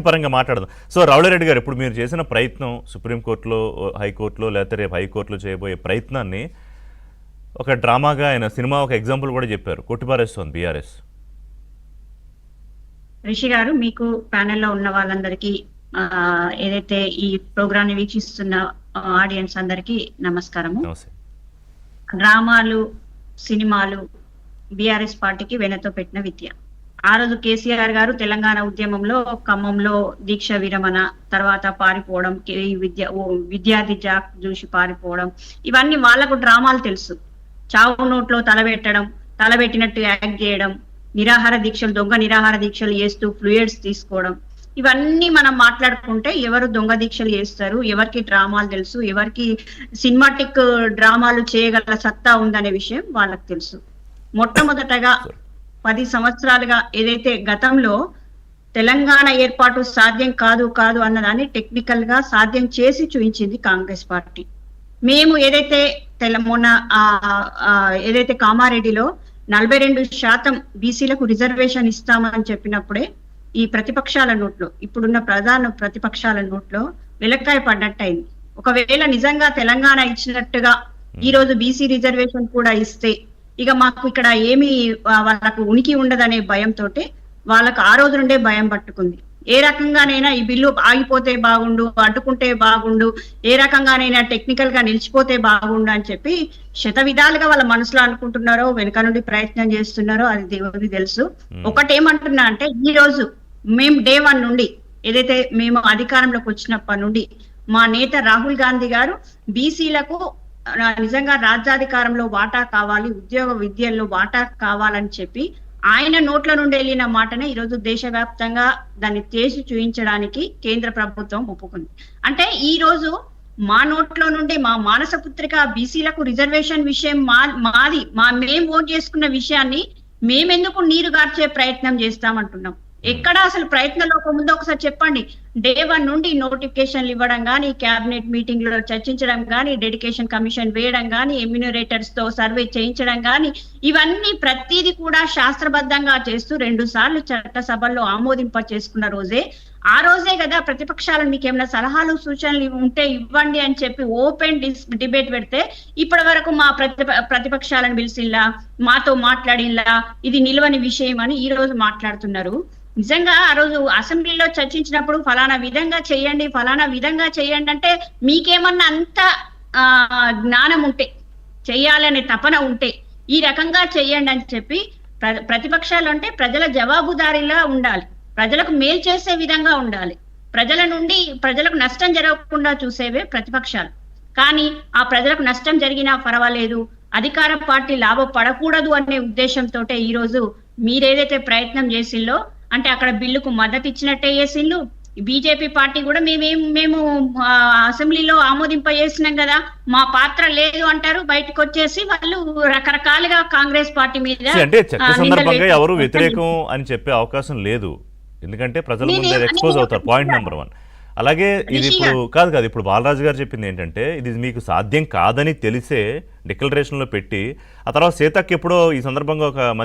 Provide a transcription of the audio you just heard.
పరంగా మాట్లాడదాం. సో రావులరెడ్డి గారు ఇప్పుడు మీరు చేసిన ప్రయత్నం సుప్రీంకోర్టులో హైకోర్టులో లేకపోతే రేపు హైకోర్టులో చేయబోయే ప్రయత్నాన్ని ఒక డ్రామాగా ఆయన సినిమా ఒక ఎగ్జాంపుల్ కూడా చెప్పారు. కొట్టిపారేస్తోంది బీఆర్ఎస్. రిషి గారు మీకు ప్యానెల్లో ఉన్న వాళ్ళందరికీ ఏదైతే ఈ ప్రోగ్రామ్ని వీక్షిస్తున్న ఆడియన్స్ అందరికీ నమస్కారము. డ్రామాలు సినిమాలు బీఆర్ఎస్ పార్టీకి వెనతో పెట్టిన విద్య. ఆ రోజు కేసీఆర్ గారు తెలంగాణ ఉద్యమంలో ఖమ్మంలో దీక్ష విరమణ తర్వాత పారిపోవడం విద్య విద్యార్థి జాక్ చూసి పారిపోవడం ఇవన్నీ వాళ్ళకు డ్రామాలు తెలుసు. చావు నోట్లో తలబెట్టడం తలబెట్టినట్టు యాక్ట్ చేయడం నిరాహార దీక్షలు దొంగ నిరాహార దీక్షలు చేస్తూ ఫ్లూయిడ్స్ తీసుకోవడం. ఇవన్నీ మనం మాట్లాడుకుంటే ఎవరు దొంగ దీక్షలు చేస్తారు ఎవరికి డ్రామాలు తెలుసు ఎవరికి సినిమాటిక్ డ్రామాలు చేయగల సత్తా ఉందనే విషయం వాళ్ళకి తెలుసు. మొట్టమొదటగా పది సంవత్సరాలుగా ఏదైతే గతంలో తెలంగాణ ఏర్పాటు సాధ్యం కాదు కాదు అన్నదాన్ని టెక్నికల్గా సాధ్యం చేసి చూపించింది కాంగ్రెస్ పార్టీ. మేము ఏదైతే తెల మొన్న ఏదైతే కామారెడ్డిలో నలభై రెండు శాతం బీసీలకు రిజర్వేషన్ ఇస్తామని చెప్పినప్పుడే ఈ ప్రతిపక్షాల నోట్లో ఇప్పుడున్న ప్రధాన ప్రతిపక్షాల నోట్లో వెలక్కాయ పడ్డట్టయింది. ఒకవేళ నిజంగా తెలంగాణ ఇచ్చినట్టుగా ఈ రోజు బీసీ రిజర్వేషన్ కూడా ఇస్తే ఇక మాకు ఇక్కడ ఏమి వాళ్ళకు ఉనికి ఉండదనే భయంతో వాళ్ళకు ఆ రోజు నుండే భయం పట్టుకుంది. ఏ రకంగానైనా ఈ బిల్లు ఆగిపోతే బాగుండు అడ్డుకుంటే బాగుండు ఏ రకంగానైనా టెక్నికల్గా నిలిచిపోతే బాగుండు అని చెప్పి శత విధాలుగా వాళ్ళ మనసులో అనుకుంటున్నారో వెనుక నుండి ప్రయత్నం చేస్తున్నారో అది దేవుడికి తెలుసు. ఒకటేమంటున్నా అంటే ఈ రోజు మేము డే వన్ నుండి ఏదైతే మేము అధికారంలోకి వచ్చినప్పటి నుండి మా నేత రాహుల్ గాంధీ గారు బీసీలకు నిజంగా రాజ్యాధికారంలో వాటా కావాలి ఉద్యోగ విద్యల్లో వాటా కావాలని చెప్పి ఆయన నోట్ల నుండి వెళ్ళిన మాటనే ఈరోజు దేశవ్యాప్తంగా దాన్ని చేసి చూయించడానికి కేంద్ర ప్రభుత్వం ఒప్పుకుంది. అంటే ఈ రోజు మా నోట్లో నుండి మా మానస పుత్రిక బీసీలకు రిజర్వేషన్ విషయం మా మాది మా మేం ఓట్ చేసుకున్న విషయాన్ని మేమెందుకు నీరు గార్చే ప్రయత్నం చేస్తామంటున్నాం? ఎక్కడ అసలు ప్రయత్న లోపం ఉందో ఒకసారి చెప్పండి. డే వన్ నుండి నోటిఫికేషన్లు ఇవ్వడం కానీ క్యాబినెట్ మీటింగ్లో చర్చించడం కానీ డెడికేషన్ కమిషన్ వేయడం కానీ ఎమ్యూనరేటర్స్తో సర్వే చేయించడం కానీ ఇవన్నీ ప్రతిదీ కూడా శాస్త్రబద్ధంగా చేస్తూ రెండు సార్లు చట్టసభల్లో ఆమోదింప చేసుకున్న రోజే. ఆ రోజే కదా ప్రతిపక్షాలను మీకు ఏమైనా సలహాలు సూచనలు ఉంటే ఇవ్వండి అని చెప్పి ఓపెన్ డిబేట్ పెడితే ఇప్పటి వరకు మా ప్రతి ప్రతిపక్షాలను పిలిచిల్లా మాతో మాట్లాడిల్లా ఇది నిలవని విషయం అని ఈ రోజు మాట్లాడుతున్నారు. నిజంగా ఆ రోజు అసెంబ్లీలో చర్చించినప్పుడు ఫలానా విధంగా చేయండి ఫలానా విధంగా చేయండి అంటే మీకేమన్నా అంత ఆ, జ్ఞానం ఉంటే చెయ్యాలనే తపన ఉంటే ఈ రకంగా చెయ్యండి అని చెప్పి ప్ర- ప్రతిపక్షాలు అంటే ప్రజల జవాబుదారీలా ఉండాలి. ప్రజలకు మేలు చేసే విధంగా ఉండాలి. ప్రజల నుండి ప్రజలకు నష్టం జరగకుండా చూసేవే ప్రతిపక్షాలు. కానీ ఆ ప్రజలకు నష్టం జరిగినా పర్వాలేదు అధికార పార్టీ లాభపడకూడదు అనే ఉద్దేశంతో ఈరోజు మీరేదైతే ప్రయత్నం చేసిల్లో అంటే అక్కడ బిల్లుకు మద్దతు ఇచ్చినట్టే చేసిళ్ళు బీజేపీ పార్టీ కూడా మేమేం మేము అసెంబ్లీలో ఆమోదింప చేసినాం కదా మా పాత్ర లేదు అంటారు బయటకు వచ్చేసి వాళ్ళు రకరకాలుగా కాంగ్రెస్ పార్టీ మీద అంటే చట్ట సందర్భంగా. ఎవరు వ్యతిరేకం అని చెప్పే అవకాశం లేదు. ఎందుకంటే ప్రజల ముందే ఎక్స్పోజ్ అవుతారు. పాయింట్ నెంబర్ వన్ అలాగే ఇది ఇప్పుడు కాదు కాదు ఇప్పుడు బాలరాజు గారు చెప్పింది ఏంటంటే ఇది మీకు సాధ్యం కాదని తెలిసే డిక్లరేషన్లో పెట్టి ఆ తర్వాత సీతకి ఎప్పుడో ఈ సందర్భంగా ఒక మంత్రి